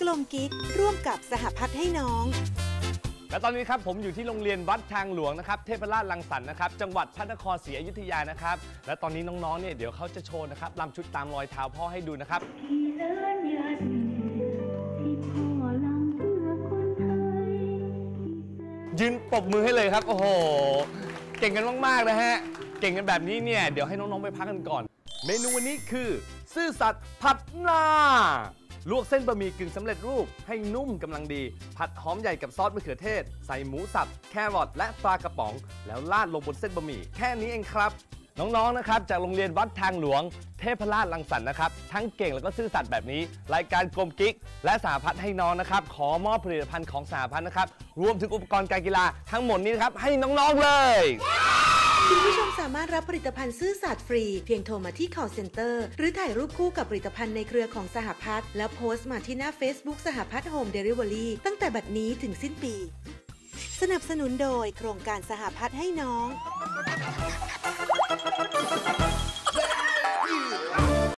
กลมกิ๊ก ร่วมกับสหพัฒน์ให้น้อง และตอนนี้ครับผมอยู่ที่โรงเรียนวัดทางหลวงนะครับ เทพราชลังสรรค์นะครับ จังหวัดพระนครศรีอยุธยานะครับ และตอนนี้น้องๆเนี่ยเดี๋ยวเขาจะโชว์นะครับลำชุดตามรอยเท้าพ่อให้ดูนะครับ ที่เลิศยาดีที่พ่อลำเพื่อคนไทยที่แสนยืนปรบมือให้เลยครับ โอ้โห เก่งกันมากๆนะฮะ เก่งกันแบบนี้เนี่ยเดี๋ยวให้น้องๆไปพักกันก่อน เมนูวันนี้คือ ซื่อสัตย์ผัดหน้า ลวกเส้นบะหมี่กึ่งสำเร็จรูปให้นุ่มกำลังดี ผัดหอมใหญ่กับซอสมะเขือเทศ ใส่หมูสับ แครอทและปลากระป๋อง แล้วราดลงบนเส้นบะหมี่แค่นี้เองครับ น้องๆนะครับจากโรงเรียนวัดทางหลวง เทพราชลังสรรค์นะครับทั้งเก่งแล้วก็ซื่อสัตย์แบบนี้ รายการกลมกิ๊ก และสหพัฒน์ให้น้องนะครับขอมอบผลิตภัณฑ์ของสหพัฒน์นะครับรวมถึงอุปกรณ์การกีฬาทั้งหมดนี้นะครับให้น้องๆเลย สามารถรับผลิตภัณฑ์ซื่อสัตย์ฟรี เพียงโทรมาที่ call center หรือถ่ายรูปคู่กับผลิตภัณฑ์ในเครือของสหพัฒน์แล้วโพสต์มาที่หน้า Facebook สหพัฒน์โฮมเดลิเวอรี่ตั้งแต่บัดนี้ถึงสิ้นปี สนับสนุนโดยโครงการสหพัฒน์ให้น้อง